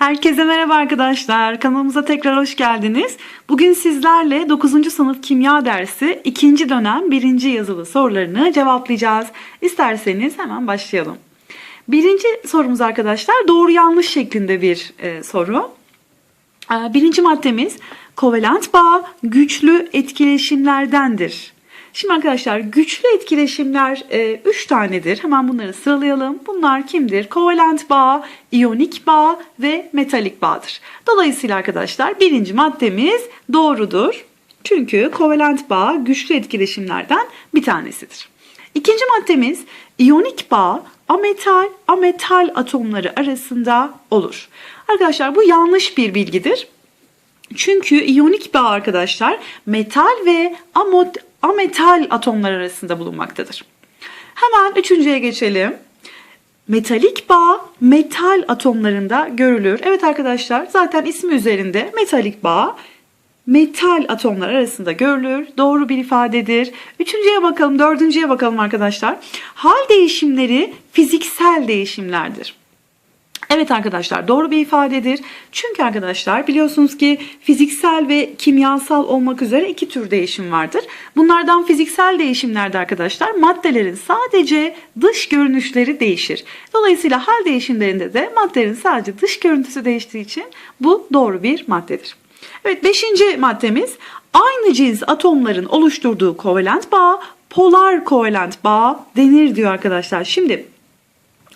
Herkese merhaba arkadaşlar. Kanalımıza tekrar hoş geldiniz. Bugün sizlerle 9. sınıf kimya dersi 2. dönem 1. yazılı sorularını cevaplayacağız. İsterseniz hemen başlayalım. Birinci sorumuz arkadaşlar doğru yanlış şeklinde bir e, soru. Ee, Birinci maddemiz kovalent bağ güçlü etkileşimlerdendir. Şimdi arkadaşlar güçlü etkileşimler 3 tanedir. Hemen bunları sıralayalım. Bunlar kimdir? Kovalent bağ, iyonik bağ ve metalik bağdır. Dolayısıyla arkadaşlar birinci maddemiz doğrudur. Çünkü kovalent bağ güçlü etkileşimlerden bir tanesidir. İkinci maddemiz iyonik bağ ametal ametal atomları arasında olur. Arkadaşlar bu yanlış bir bilgidir. Çünkü iyonik bağ arkadaşlar metal ve amot, ametal atomlar arasında bulunmaktadır. Hemen üçüncüye geçelim. Metalik bağ metal atomlarında görülür. Evet arkadaşlar zaten ismi üzerinde metalik bağ metal atomlar arasında görülür. Doğru bir ifadedir. Üçüncüye bakalım, dördüncüye bakalım arkadaşlar. Hal değişimleri fiziksel değişimlerdir. Evet arkadaşlar doğru bir ifadedir. Çünkü arkadaşlar biliyorsunuz ki fiziksel ve kimyasal olmak üzere iki tür değişim vardır. Bunlardan fiziksel değişimlerde arkadaşlar maddelerin sadece dış görünüşleri değişir. Dolayısıyla hal değişimlerinde de maddelerin sadece dış görüntüsü değiştiği için bu doğru bir maddedir. Evet beşinci maddemiz aynı cins atomların oluşturduğu kovalent bağ polar kovalent bağ denir diyor arkadaşlar. Şimdi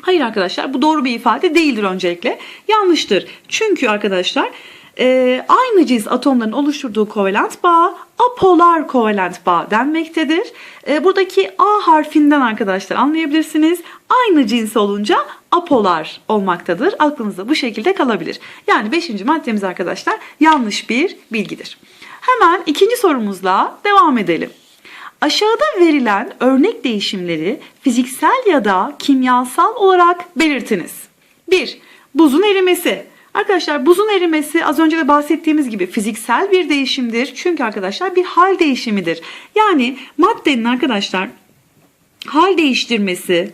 Hayır arkadaşlar bu doğru bir ifade değildir öncelikle. Yanlıştır. Çünkü arkadaşlar e, aynı cins atomların oluşturduğu kovalent bağ apolar kovalent bağ denmektedir. E, buradaki A harfinden arkadaşlar anlayabilirsiniz. Aynı cins olunca apolar olmaktadır. Aklınızda bu şekilde kalabilir. Yani 5. maddemiz arkadaşlar yanlış bir bilgidir. Hemen ikinci sorumuzla devam edelim. Aşağıda verilen örnek değişimleri fiziksel ya da kimyasal olarak belirtiniz. 1. Buzun erimesi. Arkadaşlar buzun erimesi az önce de bahsettiğimiz gibi fiziksel bir değişimdir. Çünkü arkadaşlar bir hal değişimidir. Yani maddenin arkadaşlar hal değiştirmesi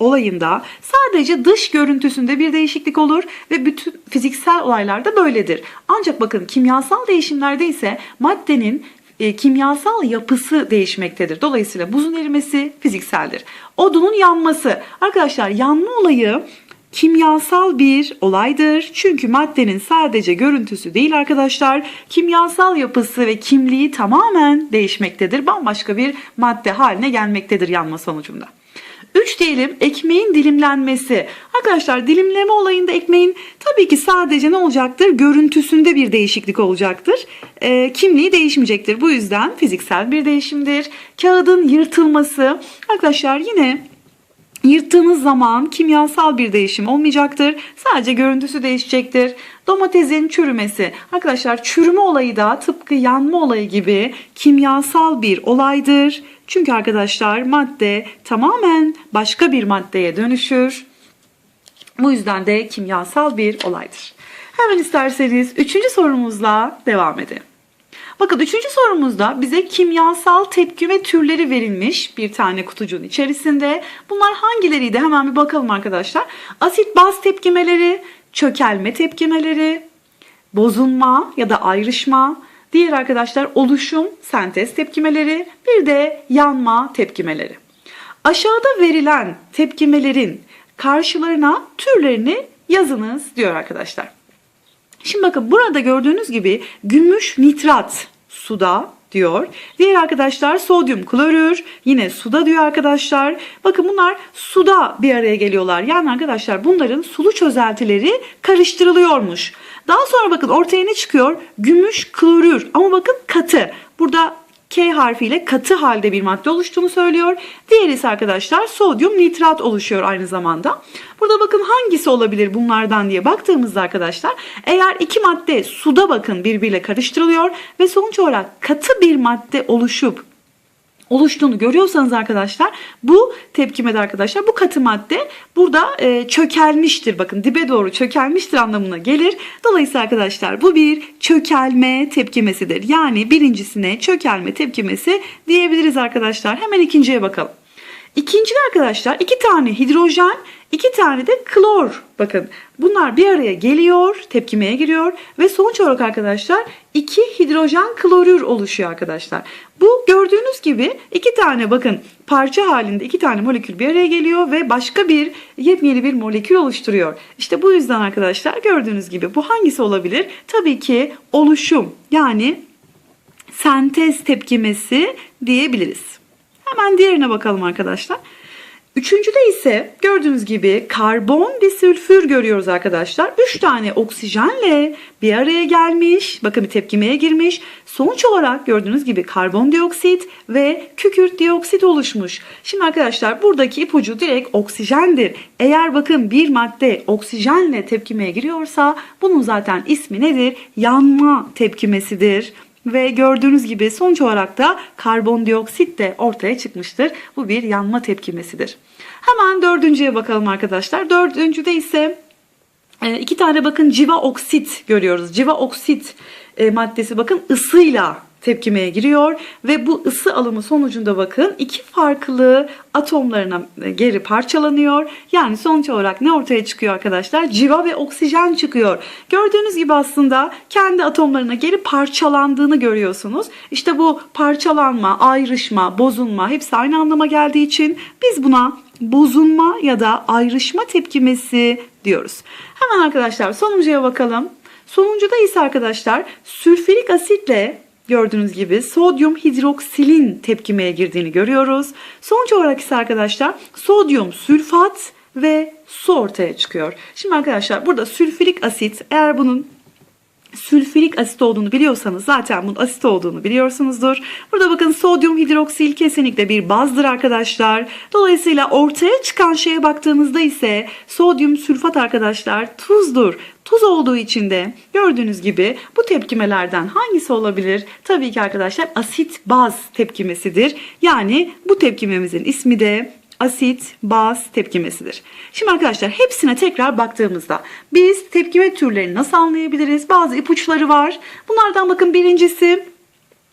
olayında sadece dış görüntüsünde bir değişiklik olur ve bütün fiziksel olaylarda böyledir. Ancak bakın kimyasal değişimlerde ise maddenin e, kimyasal yapısı değişmektedir. Dolayısıyla buzun erimesi fizikseldir. Odunun yanması. Arkadaşlar yanma olayı kimyasal bir olaydır. Çünkü maddenin sadece görüntüsü değil arkadaşlar, kimyasal yapısı ve kimliği tamamen değişmektedir. Bambaşka bir madde haline gelmektedir yanma sonucunda. 3 diyelim ekmeğin dilimlenmesi. Arkadaşlar dilimleme olayında ekmeğin tabii ki sadece ne olacaktır? Görüntüsünde bir değişiklik olacaktır. E, kimliği değişmeyecektir. Bu yüzden fiziksel bir değişimdir. Kağıdın yırtılması. Arkadaşlar yine Yırttığınız zaman kimyasal bir değişim olmayacaktır. Sadece görüntüsü değişecektir. Domatesin çürümesi. Arkadaşlar çürüme olayı da tıpkı yanma olayı gibi kimyasal bir olaydır. Çünkü arkadaşlar madde tamamen başka bir maddeye dönüşür. Bu yüzden de kimyasal bir olaydır. Hemen isterseniz üçüncü sorumuzla devam edelim. Bakın üçüncü sorumuzda bize kimyasal tepkime türleri verilmiş bir tane kutucuğun içerisinde. Bunlar hangileriydi hemen bir bakalım arkadaşlar. Asit baz tepkimeleri, çökelme tepkimeleri, bozulma ya da ayrışma, diğer arkadaşlar oluşum, sentez tepkimeleri, bir de yanma tepkimeleri. Aşağıda verilen tepkimelerin karşılarına türlerini yazınız diyor arkadaşlar. Şimdi bakın burada gördüğünüz gibi gümüş nitrat suda diyor. Diğer arkadaşlar sodyum klorür yine suda diyor arkadaşlar. Bakın bunlar suda bir araya geliyorlar. Yani arkadaşlar bunların sulu çözeltileri karıştırılıyormuş. Daha sonra bakın ortaya ne çıkıyor? Gümüş klorür ama bakın katı. Burada K harfiyle katı halde bir madde oluştuğunu söylüyor. Diğeri ise arkadaşlar sodyum nitrat oluşuyor aynı zamanda. Burada bakın hangisi olabilir bunlardan diye baktığımızda arkadaşlar eğer iki madde suda bakın birbiriyle karıştırılıyor ve sonuç olarak katı bir madde oluşup oluştuğunu görüyorsanız arkadaşlar bu tepkimede arkadaşlar bu katı madde burada e, çökelmiştir. Bakın dibe doğru çökelmiştir anlamına gelir. Dolayısıyla arkadaşlar bu bir çökelme tepkimesidir. Yani birincisine çökelme tepkimesi diyebiliriz arkadaşlar. Hemen ikinciye bakalım. İkinci de arkadaşlar iki tane hidrojen, iki tane de klor. Bakın bunlar bir araya geliyor, tepkimeye giriyor ve sonuç olarak arkadaşlar iki hidrojen klorür oluşuyor arkadaşlar. Bu gördüğünüz gibi iki tane bakın parça halinde iki tane molekül bir araya geliyor ve başka bir yepyeni bir molekül oluşturuyor. İşte bu yüzden arkadaşlar gördüğünüz gibi bu hangisi olabilir? Tabii ki oluşum yani sentez tepkimesi diyebiliriz. Hemen diğerine bakalım arkadaşlar. Üçüncüde ise gördüğünüz gibi karbon disülfür görüyoruz arkadaşlar. Üç tane oksijenle bir araya gelmiş. Bakın bir tepkimeye girmiş. Sonuç olarak gördüğünüz gibi karbondioksit ve kükürt dioksit oluşmuş. Şimdi arkadaşlar buradaki ipucu direkt oksijendir. Eğer bakın bir madde oksijenle tepkimeye giriyorsa bunun zaten ismi nedir? Yanma tepkimesidir. Ve gördüğünüz gibi sonuç olarak da karbondioksit de ortaya çıkmıştır. Bu bir yanma tepkimesidir. Hemen dördüncüye bakalım arkadaşlar. Dördüncüde ise e, iki tane bakın civa oksit görüyoruz. Civa oksit e, maddesi bakın ısıyla tepkimeye giriyor ve bu ısı alımı sonucunda bakın iki farklı atomlarına e, geri parçalanıyor. Yani sonuç olarak ne ortaya çıkıyor arkadaşlar? Civa ve oksijen çıkıyor. Gördüğünüz gibi aslında kendi atomlarına geri parçalandığını görüyorsunuz. İşte bu parçalanma, ayrışma, bozulma hepsi aynı anlama geldiği için biz buna bozulma ya da ayrışma tepkimesi diyoruz. Hemen arkadaşlar sonuncuya bakalım. Sonuncuda ise arkadaşlar sülfürik asitle gördüğünüz gibi sodyum hidroksilin tepkimeye girdiğini görüyoruz. Sonuç olarak ise arkadaşlar sodyum sülfat ve su ortaya çıkıyor. Şimdi arkadaşlar burada sülfürik asit eğer bunun sülfürik asit olduğunu biliyorsanız zaten bunun asit olduğunu biliyorsunuzdur. Burada bakın sodyum hidroksil kesinlikle bir bazdır arkadaşlar. Dolayısıyla ortaya çıkan şeye baktığımızda ise sodyum sülfat arkadaşlar tuzdur. Tuz olduğu için de gördüğünüz gibi bu tepkimelerden hangisi olabilir? Tabii ki arkadaşlar asit baz tepkimesidir. Yani bu tepkimemizin ismi de asit baz tepkimesidir. Şimdi arkadaşlar hepsine tekrar baktığımızda biz tepkime türlerini nasıl anlayabiliriz? Bazı ipuçları var. Bunlardan bakın birincisi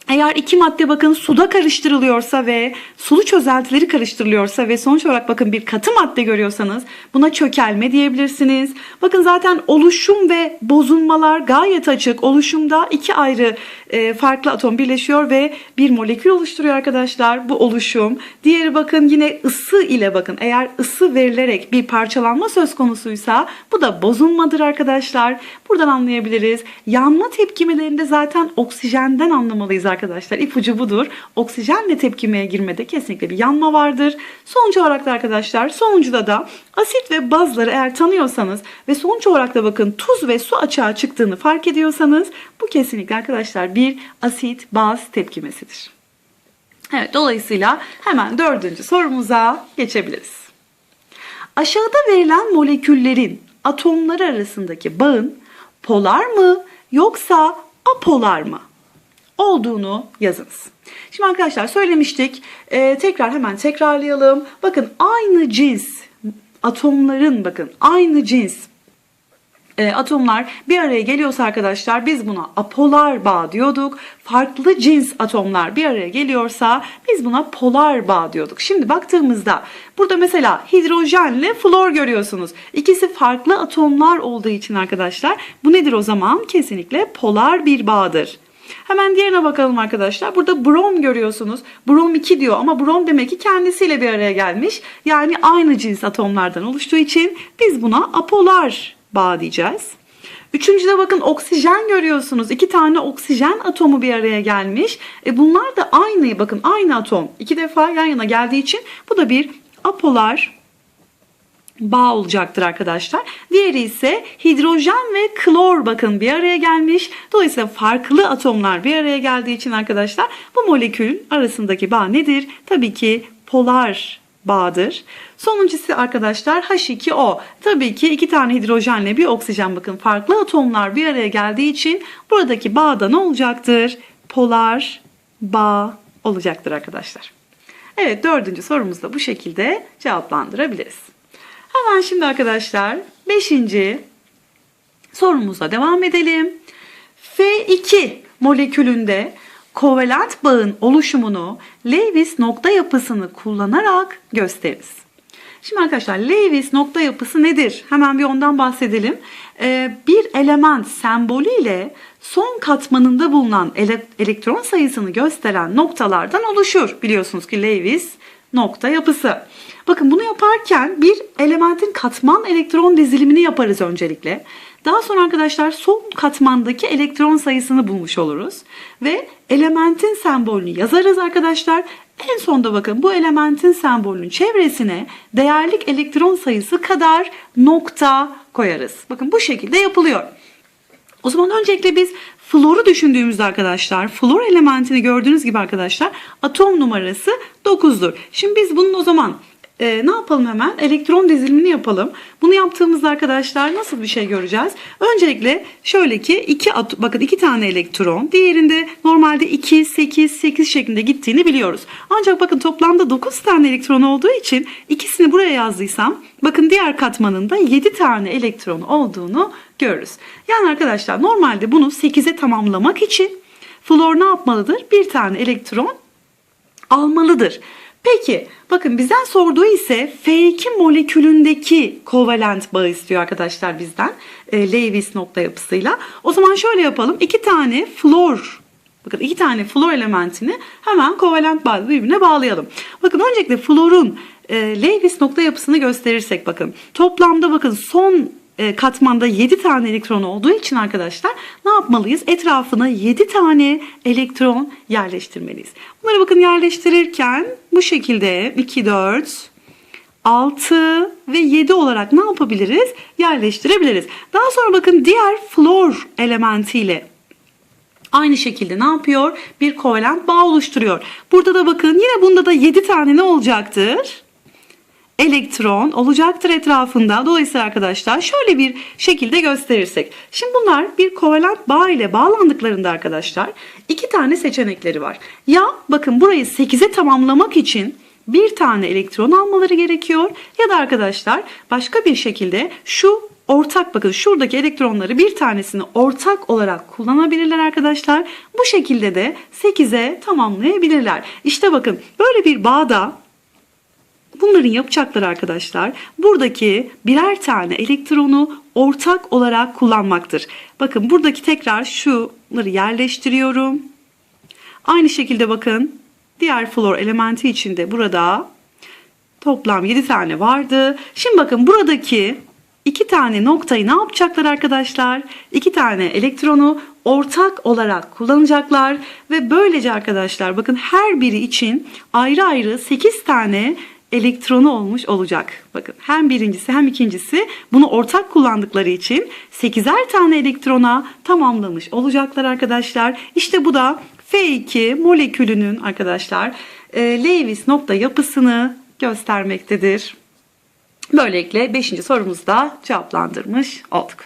eğer iki madde bakın suda karıştırılıyorsa ve sulu çözeltileri karıştırılıyorsa ve sonuç olarak bakın bir katı madde görüyorsanız buna çökelme diyebilirsiniz. Bakın zaten oluşum ve bozulmalar gayet açık. Oluşumda iki ayrı e, farklı atom birleşiyor ve bir molekül oluşturuyor arkadaşlar. Bu oluşum. Diğeri bakın yine ısı ile bakın eğer ısı verilerek bir parçalanma söz konusuysa bu da bozulmadır arkadaşlar. Buradan anlayabiliriz. Yanma tepkimelerinde zaten oksijenden anlamalıyız. İpucu budur. Oksijenle tepkimeye girmede kesinlikle bir yanma vardır. Sonuç olarak da arkadaşlar sonuncuda da asit ve bazları eğer tanıyorsanız ve sonuç olarak da bakın tuz ve su açığa çıktığını fark ediyorsanız bu kesinlikle arkadaşlar bir asit baz tepkimesidir. Evet dolayısıyla hemen dördüncü sorumuza geçebiliriz. Aşağıda verilen moleküllerin atomları arasındaki bağın polar mı yoksa apolar mı olduğunu yazınız. Şimdi arkadaşlar söylemiştik. Ee, tekrar hemen tekrarlayalım. Bakın aynı cins atomların bakın aynı cins e, atomlar bir araya geliyorsa arkadaşlar biz buna apolar bağ diyorduk. Farklı cins atomlar bir araya geliyorsa biz buna polar bağ diyorduk. Şimdi baktığımızda burada mesela hidrojenle flor görüyorsunuz. İkisi farklı atomlar olduğu için arkadaşlar bu nedir o zaman? Kesinlikle polar bir bağdır. Hemen diğerine bakalım arkadaşlar. Burada brom görüyorsunuz. Brom 2 diyor ama brom demek ki kendisiyle bir araya gelmiş. Yani aynı cins atomlardan oluştuğu için biz buna apolar bağ diyeceğiz. Üçüncüde bakın oksijen görüyorsunuz. İki tane oksijen atomu bir araya gelmiş. E bunlar da aynı bakın aynı atom. iki defa yan yana geldiği için bu da bir apolar bağ olacaktır arkadaşlar. Diğeri ise hidrojen ve klor bakın bir araya gelmiş. Dolayısıyla farklı atomlar bir araya geldiği için arkadaşlar bu molekülün arasındaki bağ nedir? Tabii ki polar bağdır. Sonuncusu arkadaşlar H2O. Tabii ki iki tane hidrojenle bir oksijen bakın farklı atomlar bir araya geldiği için buradaki bağda ne olacaktır? Polar bağ olacaktır arkadaşlar. Evet dördüncü sorumuzu da bu şekilde cevaplandırabiliriz. Hemen şimdi arkadaşlar 5. sorumuza devam edelim. F2 molekülünde kovalent bağın oluşumunu Lewis nokta yapısını kullanarak gösteririz. Şimdi arkadaşlar Lewis nokta yapısı nedir? Hemen bir ondan bahsedelim. Ee, bir element sembolü ile son katmanında bulunan ele- elektron sayısını gösteren noktalardan oluşur. Biliyorsunuz ki Lewis nokta yapısı. Bakın bunu yaparken bir elementin katman elektron dizilimini yaparız öncelikle. Daha sonra arkadaşlar son katmandaki elektron sayısını bulmuş oluruz. Ve elementin sembolünü yazarız arkadaşlar. En sonda bakın bu elementin sembolünün çevresine değerlik elektron sayısı kadar nokta koyarız. Bakın bu şekilde yapılıyor. O zaman öncelikle biz floru düşündüğümüzde arkadaşlar, flor elementini gördüğünüz gibi arkadaşlar atom numarası 9'dur. Şimdi biz bunun o zaman e, ne yapalım hemen? Elektron dizilimini yapalım. Bunu yaptığımızda arkadaşlar nasıl bir şey göreceğiz? Öncelikle şöyle ki iki at- bakın iki tane elektron, diğerinde normalde 2, 8, 8 şeklinde gittiğini biliyoruz. Ancak bakın toplamda 9 tane elektron olduğu için ikisini buraya yazdıysam bakın diğer katmanında 7 tane elektron olduğunu görürüz. Yani arkadaşlar normalde bunu 8'e tamamlamak için flor ne yapmalıdır? Bir tane elektron almalıdır. Peki bakın bizden sorduğu ise F2 molekülündeki kovalent bağı istiyor arkadaşlar bizden. E, Lewis nokta yapısıyla. O zaman şöyle yapalım. iki tane flor Bakın iki tane flor elementini hemen kovalent bağlı birbirine bağlayalım. Bakın öncelikle florun e, Lewis nokta yapısını gösterirsek bakın. Toplamda bakın son katmanda 7 tane elektron olduğu için arkadaşlar ne yapmalıyız? Etrafına 7 tane elektron yerleştirmeliyiz. Bunları bakın yerleştirirken bu şekilde 2, 4, 6 ve 7 olarak ne yapabiliriz? Yerleştirebiliriz. Daha sonra bakın diğer flor elementiyle Aynı şekilde ne yapıyor? Bir kovalent bağ oluşturuyor. Burada da bakın yine bunda da 7 tane ne olacaktır? Elektron olacaktır etrafında. Dolayısıyla arkadaşlar şöyle bir şekilde gösterirsek. Şimdi bunlar bir kovalent bağ ile bağlandıklarında arkadaşlar iki tane seçenekleri var. Ya bakın burayı 8'e tamamlamak için bir tane elektron almaları gerekiyor ya da arkadaşlar başka bir şekilde şu ortak bakın şuradaki elektronları bir tanesini ortak olarak kullanabilirler arkadaşlar. Bu şekilde de 8'e tamamlayabilirler. İşte bakın böyle bir bağda Bunların yapacakları arkadaşlar buradaki birer tane elektronu ortak olarak kullanmaktır. Bakın buradaki tekrar şunları yerleştiriyorum. Aynı şekilde bakın diğer flor elementi içinde burada toplam 7 tane vardı. Şimdi bakın buradaki iki tane noktayı ne yapacaklar arkadaşlar? İki tane elektronu ortak olarak kullanacaklar ve böylece arkadaşlar bakın her biri için ayrı ayrı 8 tane elektronu olmuş olacak. Bakın hem birincisi hem ikincisi bunu ortak kullandıkları için 8'er tane elektrona tamamlamış olacaklar arkadaşlar. İşte bu da F2 molekülünün arkadaşlar e, Lewis nokta yapısını göstermektedir. Böylelikle 5. sorumuzu da cevaplandırmış olduk.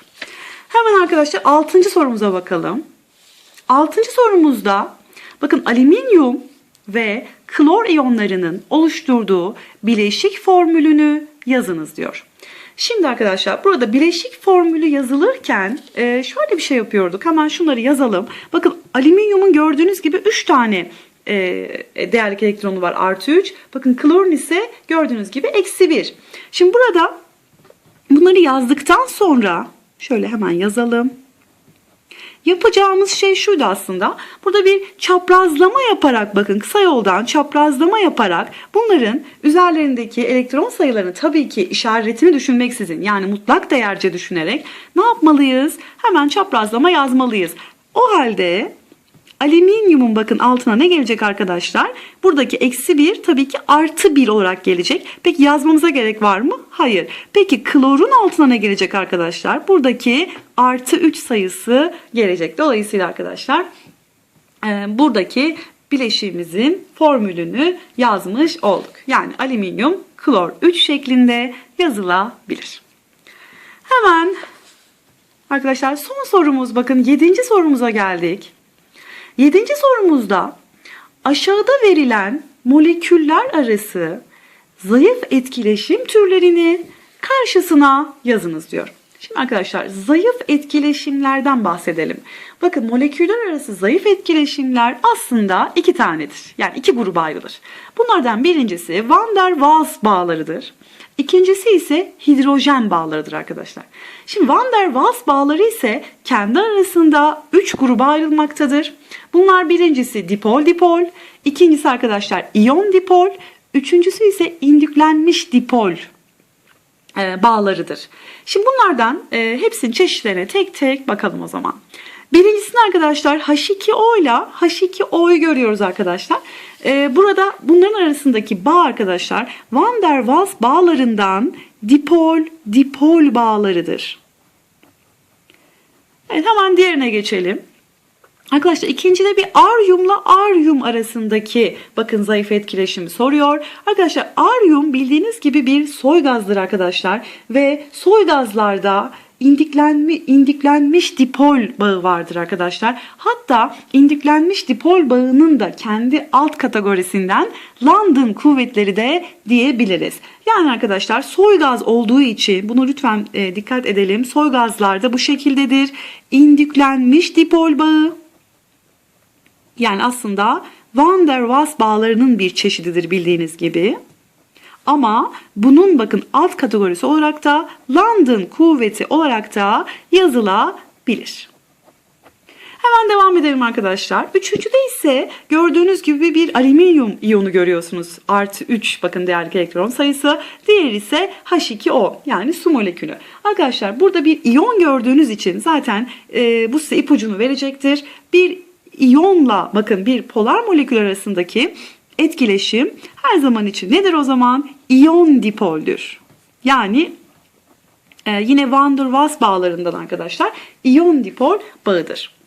Hemen arkadaşlar 6. sorumuza bakalım. 6. sorumuzda bakın alüminyum ve klor iyonlarının oluşturduğu bileşik formülünü yazınız diyor. Şimdi arkadaşlar burada bileşik formülü yazılırken e, şöyle bir şey yapıyorduk. Hemen şunları yazalım. Bakın alüminyumun gördüğünüz gibi 3 tane e, değerlik elektronu var artı 3. Bakın klorun ise gördüğünüz gibi eksi 1. Şimdi burada bunları yazdıktan sonra şöyle hemen yazalım. Yapacağımız şey şuydu aslında. Burada bir çaprazlama yaparak bakın kısa yoldan çaprazlama yaparak bunların üzerlerindeki elektron sayılarını tabii ki işaretini düşünmeksizin yani mutlak değerce düşünerek ne yapmalıyız? Hemen çaprazlama yazmalıyız. O halde alüminyumun bakın altına ne gelecek arkadaşlar? Buradaki eksi 1 tabii ki artı 1 olarak gelecek. Peki yazmamıza gerek var mı? Hayır. Peki klorun altına ne gelecek arkadaşlar? Buradaki artı 3 sayısı gelecek. Dolayısıyla arkadaşlar e, buradaki bileşiğimizin formülünü yazmış olduk. Yani alüminyum klor 3 şeklinde yazılabilir. Hemen arkadaşlar son sorumuz bakın 7. sorumuza geldik. Yedinci sorumuzda aşağıda verilen moleküller arası zayıf etkileşim türlerini karşısına yazınız diyor. Şimdi arkadaşlar zayıf etkileşimlerden bahsedelim. Bakın moleküller arası zayıf etkileşimler aslında iki tanedir. Yani iki gruba ayrılır. Bunlardan birincisi Van der Waals bağlarıdır. İkincisi ise hidrojen bağlarıdır arkadaşlar. Şimdi Van der Waals bağları ise kendi arasında 3 gruba ayrılmaktadır. Bunlar birincisi dipol dipol, ikincisi arkadaşlar iyon dipol, üçüncüsü ise indüklenmiş dipol bağlarıdır. Şimdi bunlardan e, hepsinin çeşitlerine tek tek bakalım o zaman. Birincisini arkadaşlar H2O ile H2O'yu görüyoruz arkadaşlar. E, burada bunların arasındaki bağ arkadaşlar Van der Waals bağlarından dipol dipol bağlarıdır. Evet hemen diğerine geçelim. Arkadaşlar ikincide bir aryumla aryum arasındaki bakın zayıf etkileşimi soruyor. Arkadaşlar aryum bildiğiniz gibi bir soy gazdır arkadaşlar ve soy gazlarda indiklenmi, indiklenmiş dipol bağı vardır arkadaşlar. Hatta indiklenmiş dipol bağının da kendi alt kategorisinden London kuvvetleri de diyebiliriz. Yani arkadaşlar soy gaz olduğu için bunu lütfen e, dikkat edelim. Soy gazlarda bu şekildedir. İndüklenmiş dipol bağı yani aslında Van der Waals bağlarının bir çeşididir bildiğiniz gibi. Ama bunun bakın alt kategorisi olarak da London kuvveti olarak da yazılabilir. Hemen devam edelim arkadaşlar. Üçüncüde ise gördüğünüz gibi bir alüminyum iyonu görüyorsunuz. Artı 3 bakın değerli elektron sayısı. Diğeri ise H2O yani su molekülü. Arkadaşlar burada bir iyon gördüğünüz için zaten e, bu size ipucunu verecektir. Bir iyonla bakın bir polar molekül arasındaki etkileşim her zaman için nedir o zaman? İyon dipoldür. Yani e, yine Van der Waals bağlarından arkadaşlar iyon dipol bağıdır.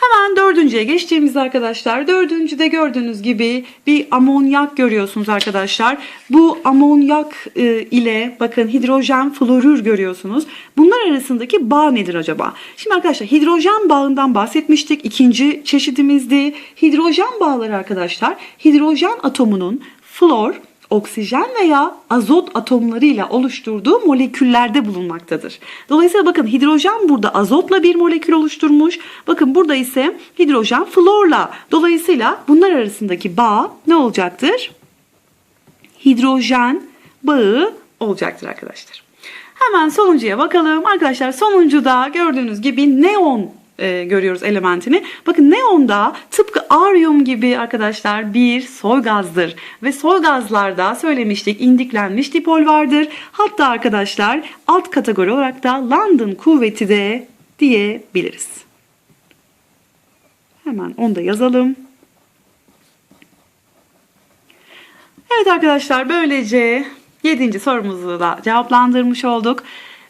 Hemen dördüncüye geçtiğimizde arkadaşlar dördüncüde gördüğünüz gibi bir amonyak görüyorsunuz arkadaşlar. Bu amonyak e, ile bakın hidrojen florür görüyorsunuz. Bunlar arasındaki bağ nedir acaba? Şimdi arkadaşlar hidrojen bağından bahsetmiştik. İkinci çeşidimizdi. Hidrojen bağları arkadaşlar hidrojen atomunun flor, oksijen veya azot atomlarıyla oluşturduğu moleküllerde bulunmaktadır. Dolayısıyla bakın hidrojen burada azotla bir molekül oluşturmuş. Bakın burada ise hidrojen florla. Dolayısıyla bunlar arasındaki bağ ne olacaktır? Hidrojen bağı olacaktır arkadaşlar. Hemen sonuncuya bakalım. Arkadaşlar sonuncuda gördüğünüz gibi neon e, görüyoruz elementini. Bakın neon da tıpkı aryum gibi arkadaşlar bir soy gazdır. Ve soy gazlarda söylemiştik indiklenmiş dipol vardır. Hatta arkadaşlar alt kategori olarak da London kuvveti de diyebiliriz. Hemen onu da yazalım. Evet arkadaşlar böylece 7. sorumuzu da cevaplandırmış olduk.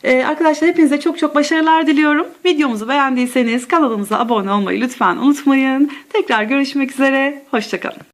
Ee, arkadaşlar hepinize çok çok başarılar diliyorum. Videomuzu beğendiyseniz kanalımıza abone olmayı lütfen unutmayın. Tekrar görüşmek üzere. Hoşçakalın.